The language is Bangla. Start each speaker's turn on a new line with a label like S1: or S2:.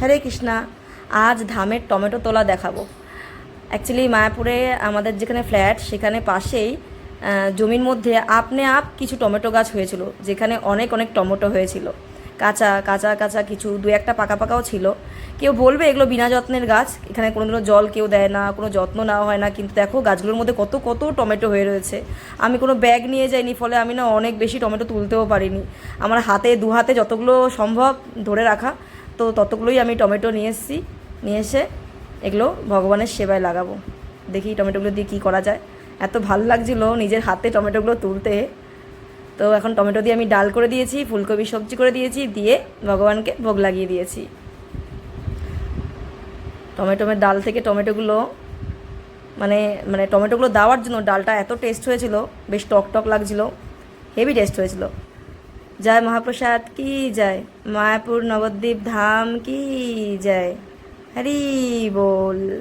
S1: হরে কৃষ্ণা, আজ ধামের টমেটো তোলা দেখাবো। অ্যাকচুয়ালি মায়াপুরে আমাদের যেখানে ফ্ল্যাট, সেখানে পাশেই জমির মধ্যে আপনে আপ কিছু টমেটো গাছ হয়েছিল, যেখানে অনেক অনেক টমেটো হয়েছিল। কাঁচা কাঁচা কাঁচা কিছু, দু একটা পাকা, পাকাও ছিল। কেউ বলবে এগুলো বিনা যত্নের গাছ, এখানে কোনোদিনও জল কেউ দেয় না, কোনো যত্ন নেওয়া হয় না, কিন্তু দেখো গাছগুলোর মধ্যে কত কত টমেটো হয়ে রয়েছে। আমি কোনো ব্যাগ নিয়ে যাইনি, ফলে আমি না অনেক বেশি টমেটো তুলতেও পারিনি। আমার হাতে, দু হাতে যতগুলো সম্ভব ধরে রাখা তো ততগুলোই আমি টমেটো নিয়ে এসেছি। নিয়ে এসে এগুলো ভগবানের সেবায় লাগাবো। দেখি টমেটোগুলো দিয়ে কী করা যায়। এত ভালো লাগছিল নিজের হাতে টমেটোগুলো তুলতে। তো এখন টমেটো দিয়ে আমি ডাল করে দিয়েছি, ফুলকপি সবজি করে দিয়েছি, দিয়ে ভগবানকে ভোগ লাগিয়ে দিয়েছি। টমেটোমের ডাল থেকে টমেটোগুলো মানে মানে টমেটোগুলো দেওয়ার জন্য ডালটা এত টেস্ট হয়েছিল, বেশ টক টক লাগছিল, হেভি টেস্ট হয়েছিল। জয় মহাপ্রসাদ কি জয়? মায়াপুর নবদ্বীপ ধাম কি জয়? হরি বল।